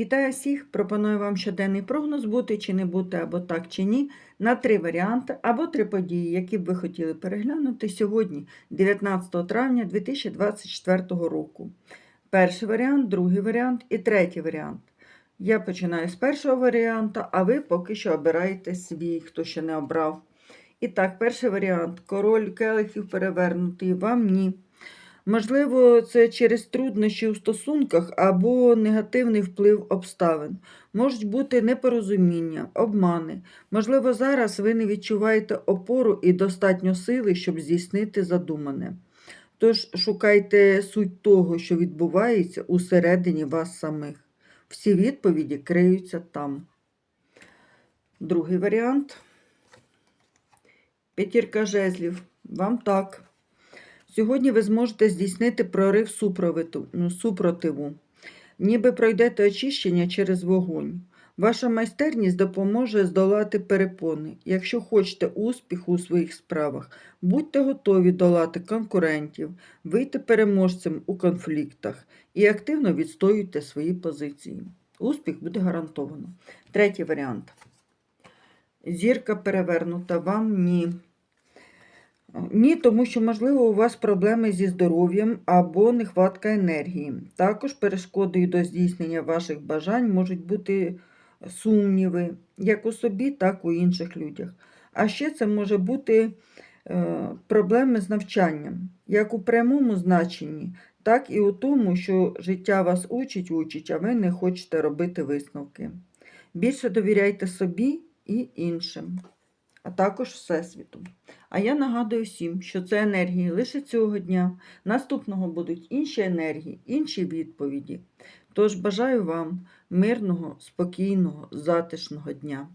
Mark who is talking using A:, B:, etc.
A: Вітаю всіх! Пропоную вам щоденний прогноз бути чи не бути, або так чи ні, на три варіанти або три події, які б ви хотіли переглянути сьогодні, 19 травня 2024 року. Перший варіант, другий варіант і третій варіант. Я починаю з першого варіанту, а ви поки що обираєте свій, хто ще не обрав. І так, перший варіант король келихів перевернутий, вам ні. Можливо, це через труднощі у стосунках або негативний вплив обставин. Можуть бути непорозуміння, обмани. Можливо, зараз ви не відчуваєте опору і достатньо сили, щоб здійснити задумане. Тож шукайте суть того, що відбувається усередині вас самих. Всі відповіді криються там. Другий варіант. П'ятірка жезлів. Вам так. Сьогодні ви зможете здійснити прорив ну, супротиву, ніби пройдете очищення через вогонь. Ваша майстерність допоможе здолати перепони. Якщо хочете успіху у своїх справах, будьте готові долати конкурентів, вийти переможцем у конфліктах і активно відстоюйте свої позиції. Успіх буде гарантовано. Третій варіант. Зірка перевернута, вам ні. Ні, тому що, можливо, у вас проблеми зі здоров'ям або нехватка енергії. Також перешкодою до здійснення ваших бажань можуть бути сумніви, як у собі, так і у інших людях. А ще це може бути е, проблеми з навчанням, як у прямому значенні, так і у тому, що життя вас учить, учить, а ви не хочете робити висновки. Більше довіряйте собі і іншим, а також Всесвіту. А я нагадую всім, що це енергії лише цього дня. Наступного будуть інші енергії, інші відповіді. Тож бажаю вам мирного, спокійного, затишного дня.